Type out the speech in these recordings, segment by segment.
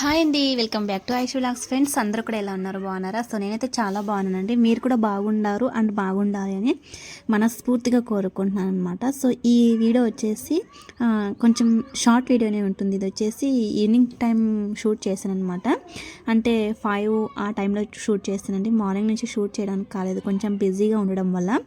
Hi అండి welcome back to Aishu vlogs friends అందరూ కూడా ఎలా ఉన్నారు? బాగున్నారా? సో నేనైతే చాలా బాగున్నానండి. మీరు కూడా బాగుండారు అండ్ బాగుండాలి అని మనస్ఫూర్తిగా కోరుకుంటున్నాను అనమాట సో ఈ వీడియో వచ్చేసి కొంచెం షార్ట్ వీడియోనే ఉంటుంది. ఇది వచ్చేసి ఈవినింగ్ టైం షూట్ చేశాను అనమాట అంటే ఫైవ్ ఆ టైంలో షూట్ చేశానండి. మార్నింగ్ నుంచి షూట్ చేయడానికి కాలేదు. కొంచెం బిజీగా ఉండడం వల్ల.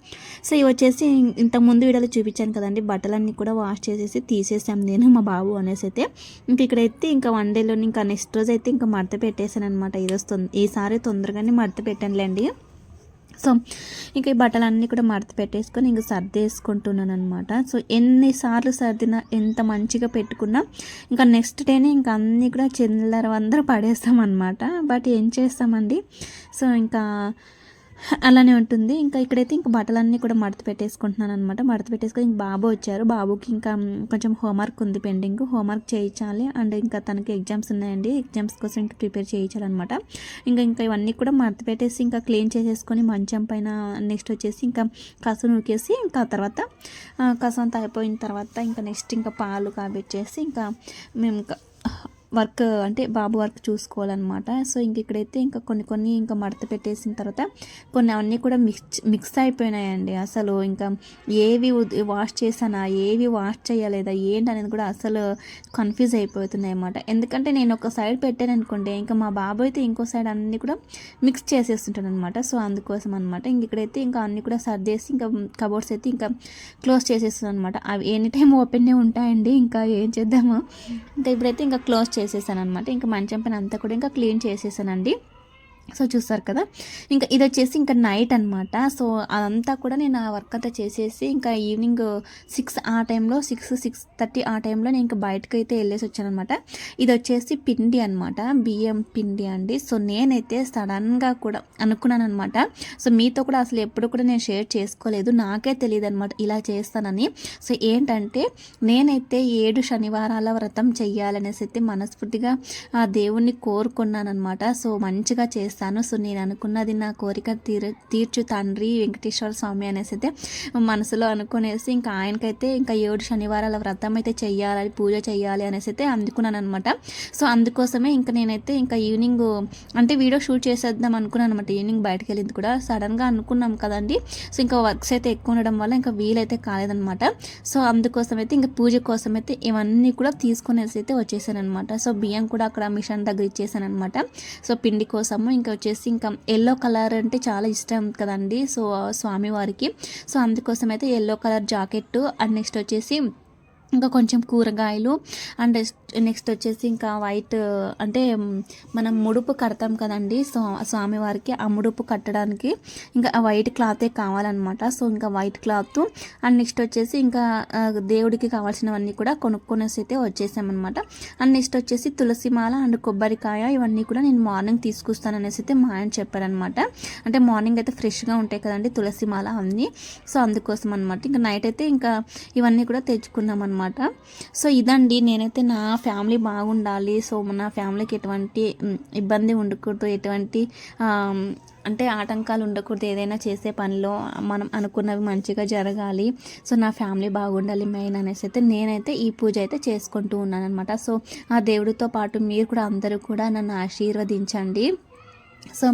సో ఇవి వచ్చేసి ఇంతకుముందు వీడియోలో చూపించాను కదండి. బట్టలన్నీ కూడా వాష్ చేసేసి తీసేసాం నేను మా బాబు అనేసి అయితే. ఇంక ఇక్కడైతే ఇంకా వన్ డేలో ఇంకా నెక్స్ట్ రోజు అయితే ఇంకా మడత పెట్టేశాను అనమాట ఈరోజు తొంద ఈసారి తొందరగానే మడత పెట్టానులేండి. సో ఇంకా ఈ బట్టలన్నీ కూడా మడత పెట్టేసుకొని ఇంక సర్దేసుకుంటున్నాను అనమాట సో ఎన్నిసార్లు సర్దినా ఎంత మంచిగా పెట్టుకున్నా ఇంకా నెక్స్ట్ డేనే ఇంకా అన్నీ కూడా చిల్లర అందరూ పడేస్తామన్నమాట. బట్ ఏం చేస్తామండి? సో ఇంకా అలానే ఉంటుంది. ఇంకా ఇక్కడైతే ఇంకా బట్టలన్నీ కూడా మడత పెట్టేసుకుంటున్నాను అనమాట మడత పెట్టేసుకొని ఇంక బాబు వచ్చారు. బాబుకి ఇంకా కొంచెం హోంవర్క్ ఉంది పెండింగ్. హోంవర్క్ చేయించాలి. అండ్ ఇంకా తనకి ఎగ్జామ్స్ ఉన్నాయండి. ఎగ్జామ్స్ కోసం ఇంకా ప్రిపేర్ చేయించాలన్నమాట. ఇంకా ఇంకా ఇవన్నీ కూడా మడత పెట్టేసి ఇంకా క్లీన్ చేసేసుకొని మంచం పైన నెక్స్ట్ వచ్చేసి ఇంకా కసు నూకేసి ఇంకా తర్వాత ఆ, కసు అంతా అయిపోయిన తర్వాత ఇంకా నెక్స్ట్ ఇంకా పాలు కాబెట్టేసి ఇంకా మేము ఇంకా వర్క్ అంటే బాబు వర్క్ చూసుకోవాలన్నమాట. సో ఇంక ఇక్కడైతే ఇంకా కొన్ని కొన్ని ఇంకా మడత పెట్టేసిన తర్వాత కొన్ని అవన్నీ కూడా మిక్స్ మిక్స్ అయిపోయినాయండి. అసలు ఇంకా ఏవి వాష్ చేశానా ఏవి వాష్ చేయలేదా ఏంటి అనేది కూడా అసలు కన్ఫ్యూజ్ అయిపోతున్నాయి అన్నమాట ఎందుకంటే నేను ఒక సైడ్ పెట్టాను అనుకోండి ఇంకా మా బాబు అయితే ఇంకో సైడ్ అన్నీ కూడా మిక్స్ చేసేస్తుంటాను అనమాట సో అందుకోసం అనమాట ఇంక ఇక్కడైతే ఇంకా అన్నీ కూడా సర్దేసి ఇంకా కబోర్డ్స్ అయితే ఇంకా క్లోజ్ చేసేస్తున్నాను అనమాట అవి ఎనీ టైం ఓపెన్నే ఉంటాయండి ఇంకా ఏం చేద్దాము? ఇంకా ఇప్పుడైతే ఇంకా క్లోజ్ చేసేసాను అనమాట ఇంకా మంచం పైన అంతా కూడా ఇంకా క్లీన్ చేసేసానండి. సో చూస్తారు కదా. ఇంకా ఇది వచ్చేసి ఇంకా నైట్ అనమాట సో అదంతా కూడా నేను ఆ వర్క్ అంతా చేసేసి ఇంకా ఈవినింగ్ సిక్స్ ఆ టైంలో సిక్స్ సిక్స్ థర్టీ ఆ టైంలో నేను ఇంకా బయటకు అయితే వెళ్ళేసి వచ్చాను అనమాట ఇది వచ్చేసి పిండి అనమాట బియ్యం పిండి అండి. సో నేనైతే సడన్గా కూడా అనుకున్నాను అనమాట సో మీతో కూడా అసలు ఎప్పుడు కూడా నేను షేర్ చేసుకోలేదు. నాకే తెలియదు అనమాట ఇలా చేస్తానని. సో ఏంటంటే నేనైతే ఏడు శనివారాల వ్రతం చెయ్యాలనేసి అయితే మనస్ఫూర్తిగా ఆ దేవుణ్ణి కోరుకున్నాను అనమాట సో మంచిగా చేస్తాను. సో నేను అనుకున్నది నా కోరిక తీర తీర్చు తండ్రి వెంకటేశ్వర స్వామి అనేసి అయితే మనసులో అనుకునేసి ఇంకా ఆయనకైతే ఇంకా ఏడు శనివారాల వ్రతం అయితే చెయ్యాలి పూజ చేయాలి అనేసి అయితే అందుకున్నాను అనమాట సో అందుకోసమే ఇంకా నేనైతే ఇంకా ఈవినింగ్ అంటే వీడియో షూట్ చేసేద్దాం అనుకున్నాను అనమాట ఈవినింగ్ బయటకు వెళ్ళింది కూడా. సడన్గా అనుకున్నాం కదండి. సో ఇంకా వర్క్స్ అయితే ఎక్కువ ఉండడం వల్ల ఇంకా వీలైతే కాలేదనమాట సో అందుకోసం అయితే ఇంకా పూజ కోసం అయితే ఇవన్నీ కూడా తీసుకునేసి అయితే వచ్చేసాను అనమాట సో బియ్యం కూడా అక్కడ మిషన్ దగ్గర ఇచ్చేసాను అనమాట సో పిండి కోసము ఇంకా ఇంకా వచ్చేసి ఇంకా ఎల్లో కలర్ అంటే చాలా ఇష్టం కదండి. సో స్వామివారికి సో అందుకోసం అయితే yellow colour jacket and next వచ్చేసి ఇంకా కొంచెం కూరగాయలు అండ్ నెక్స్ట్ వచ్చేసి ఇంకా వైట్ అంటే మనం ముడుపు కడతాం కదండి సో స్వామివారికి ఆ ముడుపు కట్టడానికి ఇంకా ఆ వైట్ క్లాతే కావాలన్నమాట. సో ఇంకా వైట్ క్లాత్ అండ్ నెక్స్ట్ వచ్చేసి ఇంకా దేవుడికి కావాల్సినవన్నీ కూడా కొనుక్కొనేసి అయితే వచ్చేసామన్నమాట. అండ్ నెక్స్ట్ వచ్చేసి తులసి మాల అండ్ కొబ్బరికాయ ఇవన్నీ కూడా నేను మార్నింగ్ తీసుకొస్తాను అనేసి అయితే మా ఆయన చెప్పారనమాట అంటే మార్నింగ్ అయితే ఫ్రెష్గా ఉంటాయి కదండి తులసి మాల అన్నీ. సో అందుకోసం అనమాట ఇంకా నైట్ అయితే ఇంకా ఇవన్నీ కూడా తెచ్చుకున్నాం అనమాట సో ఇదండి నేనైతే నా ఫ్యామిలీ బాగుండాలి. సో నా ఫ్యామిలీకి ఎటువంటి ఇబ్బంది ఉండకూడదు ఎటువంటి అంటే ఆటంకాలు ఉండకూడదు ఏదైనా చేసే పనిలో మనం అనుకున్నవి మంచిగా జరగాలి. సో నా ఫ్యామిలీ బాగుండాలి మెయిన్ అనేసి అయితే నేనైతే ఈ పూజ అయితే చేసుకుంటూ ఉన్నాను అనమాట సో ఆ దేవుడితో పాటు మీరు కూడా అందరూ కూడా నన్ను ఆశీర్వదించండి. సో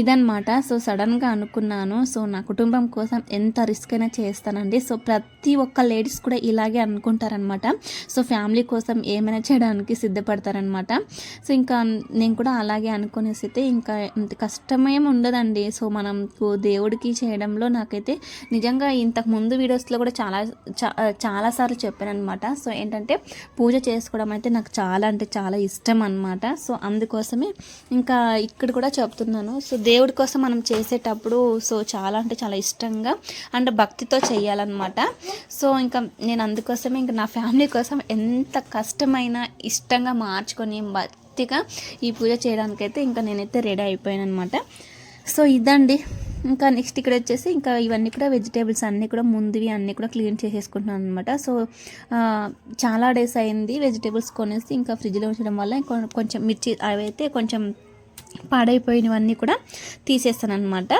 ఇదన్నమాట. సో సడన్గా అనుకున్నాను. సో నా కుటుంబం కోసం ఎంత రిస్క్ అయినా చేస్తానండి. సో ప్రతి ఒక్క లేడీస్ కూడా ఇలాగే అనుకుంటారనమాట సో ఫ్యామిలీ కోసం ఏమైనా చేయడానికి సిద్ధపడతారనమాట సో ఇంకా నేను కూడా అలాగే అనుకునేసి అయితే ఇంకా ఇంత కష్టమేం ఉండదండి. సో మనం దేవుడికి చేయడంలో నాకైతే నిజంగా ఇంతకు ముందు వీడియోస్లో కూడా చాలా చాలాసార్లు చెప్పాను అనమాట సో ఏంటంటే పూజ చేసుకోవడం అయితే నాకు చాలా అంటే చాలా ఇష్టం అనమాట సో అందుకోసమే ఇంకా ఇక్కడ కూడా చెప్తున్నాను. సో దేవుడి కోసం మనం చేసేటప్పుడు సో చాలా అంటే చాలా ఇష్టంగా అండ్ భక్తితో చేయాలన్నమాట సో ఇంకా నేను అందుకోసమే ఇంకా నా ఫ్యామిలీ కోసం ఎంత కష్టమైన ఇష్టంగా మార్చుకొని భక్తిగా ఈ పూజ చేయడానికైతే ఇంకా నేనైతే రెడీ అయిపోయాను అనమాట సో ఇదండి. ఇంకా నెక్స్ట్ ఇక్కడ వచ్చేసి ఇంకా ఇవన్నీ కూడా వెజిటేబుల్స్ అన్నీ కూడా ముందువి అన్నీ కూడా క్లీన్ చేసేసుకుంటున్నాను అనమాట సో చాలా డేస్ అయింది వెజిటేబుల్స్ కొనేసి ఇంకా ఫ్రిడ్జ్లో ఉంచడం వల్ల కొంచెం మిర్చి అవి అయితే కొంచెం పాడైపోయినవన్నీ కూడా తీసేస్తాను అనమాట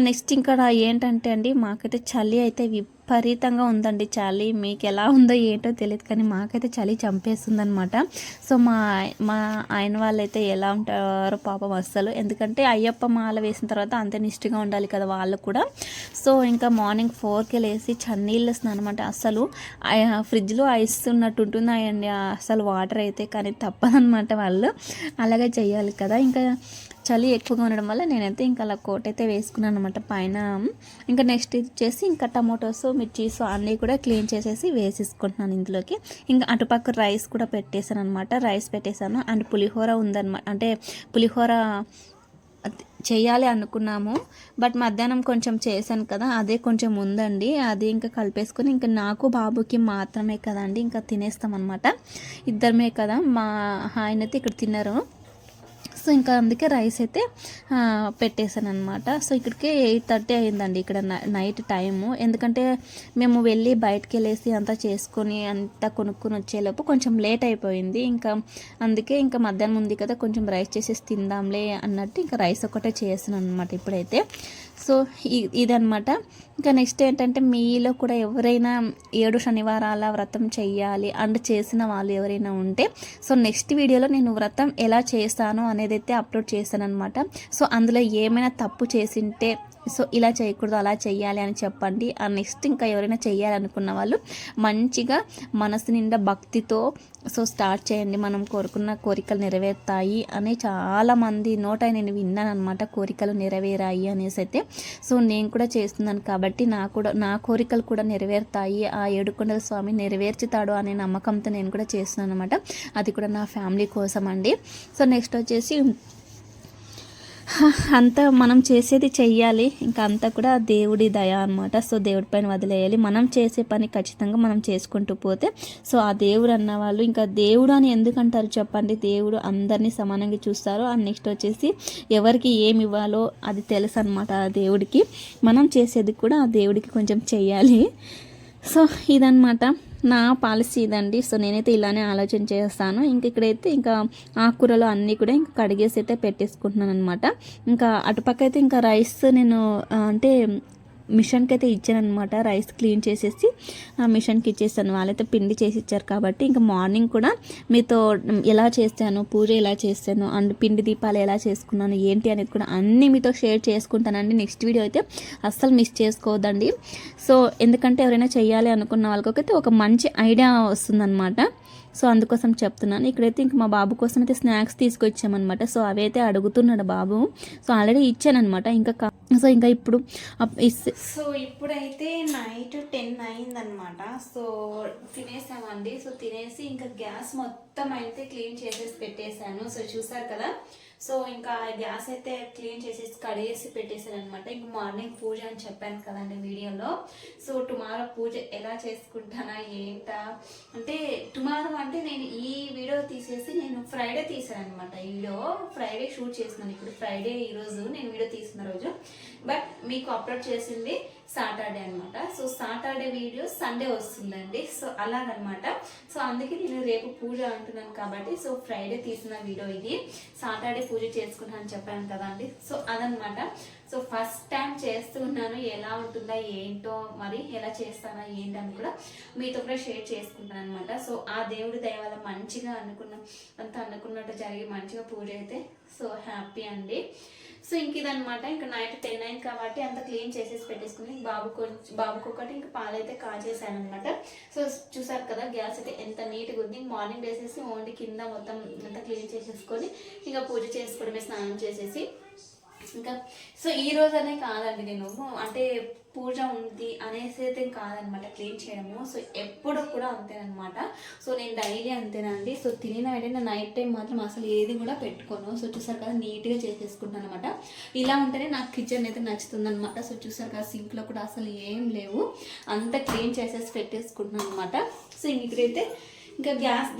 నెక్స్ట్ ఇంకా ఏంటంటే అండి మాకైతే చలి అయితే విపరీతంగా ఉందండి చలి. మీకు ఎలా ఉందో ఏంటో తెలియదు కానీ మాకైతే చలి చంపేస్తుంది అనమాట సో మా మా ఆయన వాళ్ళైతే ఎలా ఉంటారో పాపం అస్సలు. ఎందుకంటే అయ్యప్ప మాల వేసిన తర్వాత అంతే నిష్ఠగా ఉండాలి కదా వాళ్ళు కూడా. సో ఇంకా మార్నింగ్ ఫోర్కి లేసి చన్నీళ్ళు వస్తున్నాను అనమాట అసలు ఫ్రిడ్జ్లో ఐస్ ఉన్నట్టు ఉంటున్నాయండి అసలు వాటర్ అయితే కానీ తప్పదనమాట వాళ్ళు. అలాగే చేయాలి కదా. ఇంకా చలి ఎక్కువగా ఉండడం వల్ల నేనైతే ఇంకా అలా కోట్ అయితే వేసుకున్నాను అనమాట పైన. ఇంకా నెక్స్ట్ వచ్చేసి ఇంకా టమాటోస్ మిర్చీస్ అన్నీ కూడా క్లీన్ చేసేసి వేసేసుకుంటున్నాను ఇందులోకి. ఇంకా అటుపక్క రైస్ కూడా పెట్టేశాను అనమాట రైస్ పెట్టేశాను. అండ్ పులిహోర ఉందన్నమాట అంటే పులిహోర చేయాలి అనుకున్నాము. బట్ మధ్యాహ్నం కొంచెం చేశాను కదా అదే కొంచెం ఉందండి. అది ఇంకా కలిపేసుకొని ఇంకా నాకు బాబుకి మాత్రమే కదండి ఇంకా తినేస్తాం అనమాట ఇద్దరమే కదా మా ఆయన అయితే ఇక్కడ తిన్నారు. సో ఇంకా అందుకే రైస్ అయితే పెట్టేశాను అనమాట సో ఇక్కడికి ఎయిట్ థర్టీ అయిందండి ఇక్కడ నైట్ టైము. ఎందుకంటే మేము వెళ్ళి బయటకు వెళ్ళేసి అంతా చేసుకొని అంతా కొనుక్కొని వచ్చేలోపు కొంచెం లేట్ అయిపోయింది. ఇంకా అందుకే ఇంకా మధ్యాహ్నం ఉంది కదా కొంచెం రైస్ చేసేసి తిందాంలే అన్నట్టు ఇంకా రైస్ ఒకటే చేసాను అనమాట ఇప్పుడైతే. సో ఇదనమాట ఇంకా నెక్స్ట్ ఏంటంటే మీలో కూడా ఎవరైనా ఏడు శనివారాల వ్రతం చేయాలి అండ్ చేసిన వాళ్ళు ఎవరైనా ఉంటే సో నెక్స్ట్ వీడియోలో నేను వ్రతం ఎలా చేస్తాను అనేది అయితే అప్లోడ్ చేశాను అనమాట సో అందులో ఏమైనా తప్పు చేసింటే సో ఇలా చేయకూడదు అలా చేయాలి అని చెప్పండి. ఆ నెక్స్ట్ ఇంకా ఎవరైనా చేయాలనుకున్న వాళ్ళు మంచిగా మనసు నిండా భక్తితో సో స్టార్ట్ చేయండి. మనం కోరుకున్న కోరికలు నెరవేరుతాయి అని చాలామంది నోట నేను విన్నాను అనమాట కోరికలు నెరవేరాయి అనేసి అయితే. సో నేను కూడా చేస్తున్నాను కాబట్టి నా కూడా నా కోరికలు కూడా నెరవేరుతాయి. ఆ ఏడుకొండల స్వామి నెరవేర్చుతాడు అనే నమ్మకంతో నేను కూడా చేస్తున్నాను అనమాట అది కూడా నా ఫ్యామిలీ కోసం అండి సో నెక్స్ట్ వచ్చేసి అంతా మనం చేసేది చెయ్యాలి. ఇంకా అంతా కూడా దేవుడి దయ అనమాట సో దేవుడి పైన వదిలేయాలి. మనం చేసే పని ఖచ్చితంగా మనం చేసుకుంటూ పోతే సో ఆ దేవుడు అన్న వాళ్ళు ఇంకా దేవుడు అని ఎందుకంటారు చెప్పండి? దేవుడు అందరినీ సమానంగా చూస్తారు అండ్ నెక్స్ట్ వచ్చేసి ఎవరికి ఏమి ఇవ్వాలో అది తెలుసు అనమాట ఆ దేవుడికి. మనం చేసేది కూడా ఆ దేవుడికి కొంచెం చెయ్యాలి. సో ఇదనమాట నా పాలసీ ఇదండి. సో నేనైతే ఇలానే ఆలోచన చేస్తాను. ఇంక ఇక్కడైతే ఇంకా ఆకుకూరలు అన్నీ కూడా ఇంకా కడిగేసి అయితే పెట్టేసుకుంటున్నాను అనమాట ఇంకా అటుపక్క అయితే ఇంకా రైస్ నేను అంటే మిషన్కి అయితే ఇచ్చాను అనమాట రైస్ క్లీన్ చేసేసి ఆ మిషన్కి ఇచ్చేసాను. వాళ్ళైతే పిండి చేసి ఇచ్చారు కాబట్టి ఇంకా మార్నింగ్ కూడా మీతో ఎలా చేస్తాను పూజ ఎలా చేస్తాను అండ్ పిండి దీపాలు ఎలా చేసుకున్నాను ఏంటి అనేది కూడా అన్నీ మీతో షేర్ చేసుకుంటానండి. నెక్స్ట్ వీడియో అయితే అస్సలు మిస్ చేసుకోవద్దండి. సో ఎందుకంటే ఎవరైనా చేయాలి అనుకున్న వాళ్ళకైతే ఒక మంచి ఐడియా వస్తుందన్నమాట. సో అందుకోసం చెప్తున్నాను. ఇక్కడైతే ఇంక మా బాబు కోసం అయితే స్నాక్స్ తీసుకొచ్చామన్నమాట. సో అవి అయితే అడుగుతున్నాడు బాబు. సో ఆల్రెడీ ఇచ్చానమాట ఇంకా సో ఇంకా ఇప్పుడు సో ఇప్పుడైతే నైట్ టెన్ అయిందనమాట సో తినేసామండి. సో తినేసి ఇంకా గ్యాస్ మొత్తం మొత్తం అయితే క్లీన్ చేసేసి పెట్టేశాను. సో చూసారు కదా? సో ఇంకా గ్యాస్ అయితే క్లీన్ చేసేసి కడిగేసి పెట్టేశాను అనమాట ఇంక మార్నింగ్ పూజ అని చెప్పాను కదండి వీడియోలో. సో టుమారో పూజ ఎలా చేసుకుంటానా ఏంటా? అంటే టుమారో అంటే నేను ఈ వీడియో తీసేసి నేను ఫ్రైడే తీసాను అనమాట ఈ వీడియో ఫ్రైడే షూట్ చేసినాను ఇప్పుడు ఫ్రైడే ఈరోజు నేను వీడియో తీసిన రోజు. బట్ మీకు అప్లోడ్ చేసింది సాటర్డే అనమాట సో సాటర్డే వీడియో సండే వస్తుందండి. సో అలాగనమాట సో అందుకే నేను రేపు పూజ అంటున్నాను కాబట్టి సో ఫ్రైడే తీసిన వీడియో ఇది. సాటర్డే పూజ చేసుకుంటానని చెప్పాను కదా అండి సో అదనమాట సో ఫస్ట్ టైం చేస్తున్నాను ఎలా ఉంటుందా ఏంటో మరి ఎలా చేస్తానా ఏంటని కూడా మీతో కూడా షేర్ చేసుకుంటాను అనమాట సో ఆ దేవుడి దయ మంచిగా అనుకున్న అంత అనుకున్నట్టు జరిగి మంచిగా పూజ అయితే సో హ్యాపీ అండి. సో ఇంక ఇదనమాట ఇంకా నైట్ టెన్ అయింది కాబట్టి అంత క్లీన్ చేసేసి పెట్టేసుకుని బాబు కొంచెం బాబుకి ఒకటి ఇంకా పాలైతే కాచేసాను అనమాట సో చూసారు కదా గ్యాస్ అయితే ఎంత నీట్గా ఉంది. మార్నింగ్ వేసేసి ఓన్లీ కింద మొత్తం అంతా క్లీన్ చేసేసుకొని ఇంకా పూజ చేసుకోవడమే స్నానం చేసేసి ఇంకా సో ఈ రోజు అనే కాదండి నేను అంటే పూజ ఉంది అనేసి అయితే కాదనమాట క్లీన్ చేయడము. సో ఎప్పుడు కూడా అంతేనమాట సో నేను డైలీ అంతేనండి సో తినిన వెంటనే నైట్ టైం మాత్రం అసలు ఏది కూడా పెట్టుకోను. సో చూసారు కదా నీట్గా చేసేసుకుంటాను అనమాట ఇలా ఉంటేనే నాకు కిచెన్ అయితే నచ్చుతుంది అనమాట సో చూసారు కదా సింక్లో కూడా అసలు ఏం లేవు. అంతా క్లీన్ చేసేసి పెట్టేసుకుంటున్నాను అనమాట సో ఇక్కడైతే ఇంకా గ్యాస్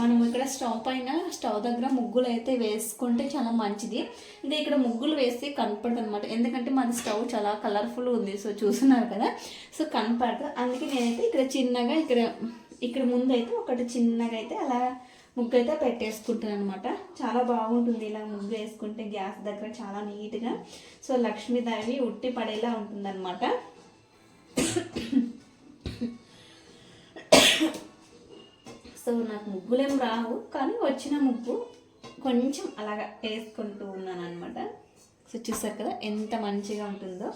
మనం ఇక్కడ స్టవ్ పైన స్టవ్ దగ్గర ముగ్గులు అయితే వేసుకుంటే చాలా మంచిది. ఇంకా ఇక్కడ ముగ్గులు వేస్తే కనపడదు అనమాట ఎందుకంటే మన స్టవ్ చాలా కలర్ఫుల్ ఉంది సో చూస్తున్నారు కదా. సో కనపడదు. అందుకే నేనైతే ఇక్కడ చిన్నగా ఇక్కడ ఇక్కడ ముందు అయితే ఒకటి చిన్నగా అయితే అలా ముగ్గు అయితే పెట్టేసుకుంటాను అనమాట చాలా బాగుంటుంది ఇలా ముగ్గు వేసుకుంటే గ్యాస్ దగ్గర చాలా నీట్గా. సో లక్ష్మీదేవి ఉట్టి పడేలా ఉంటుంది సో నాకు ముగ్గులేం రావు కానీ వచ్చిన ముగ్గు కొంచెం అలాగా వేసుకుంటూ ఉన్నాను అనమాట సో చూసారు కదా ఎంత మంచిగా ఉంటుందో.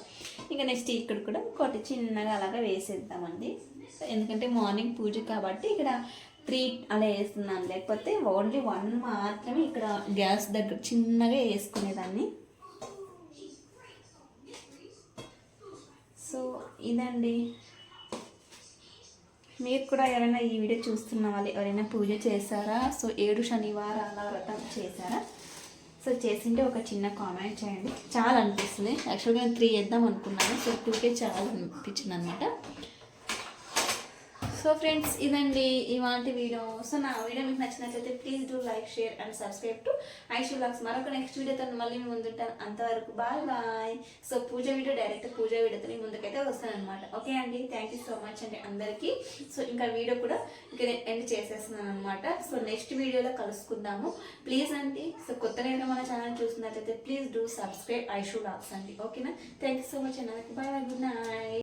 ఇంకా నెక్స్ట్ ఇక్కడ కూడా ఒకటి చిన్నగా అలాగా వేసేద్దామండి. సో ఎందుకంటే మార్నింగ్ పూజ కాబట్టి ఇక్కడ త్రీ అలా వేస్తున్నాను. లేకపోతే ఓన్లీ వన్ మాత్రమే ఇక్కడ గ్యాస్ దగ్గర చిన్నగా వేసుకునేదాన్ని. సో ఇదండి. మీరు కూడా ఎవరైనా ఈ వీడియో చూస్తున్న వాళ్ళు ఎవరైనా పూజ చేశారా? సో ఏడు శనివారాల వ్రతం చేశారా? సో చేసింటే ఒక చిన్న కామెంట్ చేయండి. చాలా అనిపిస్తుంది. యాక్చువల్గా నేను త్రీ వేద్దాం అనుకున్నాను. సో టూకే చాలా అనిపించింది అనమాట సో ఫ్రెండ్స్ ఇదండి ఇవాంటి వీడియో. సో నా వీడియో మీకు నచ్చినట్లయితే please do like share and subscribe to Aishu blogs మరొక నెక్స్ట్ వీడియోతో మళ్ళీ మీ ముందుంటాను. అంతవరకు bye bye so puja video direct puja వీడియోతో మీ ముందుకైతే వస్తాను అనమాట ఓకే అండి? థ్యాంక్ యూ సో మచ్ అండి అందరికీ. సో ఇంకా వీడియో కూడా ఇంకా నేను ఎండ్ చేసేస్తున్నాను అనమాట సో నెక్స్ట్ వీడియోలో కలుసుకుందాము. ప్లీజ్ అండి సో కొత్త నేను మన ఛానల్ చూస్తున్నట్లయితే please do subscribe Aishu blogs అండి. ఓకేనా థ్యాంక్ యూ సో మచ్ అండి. Bye bye good night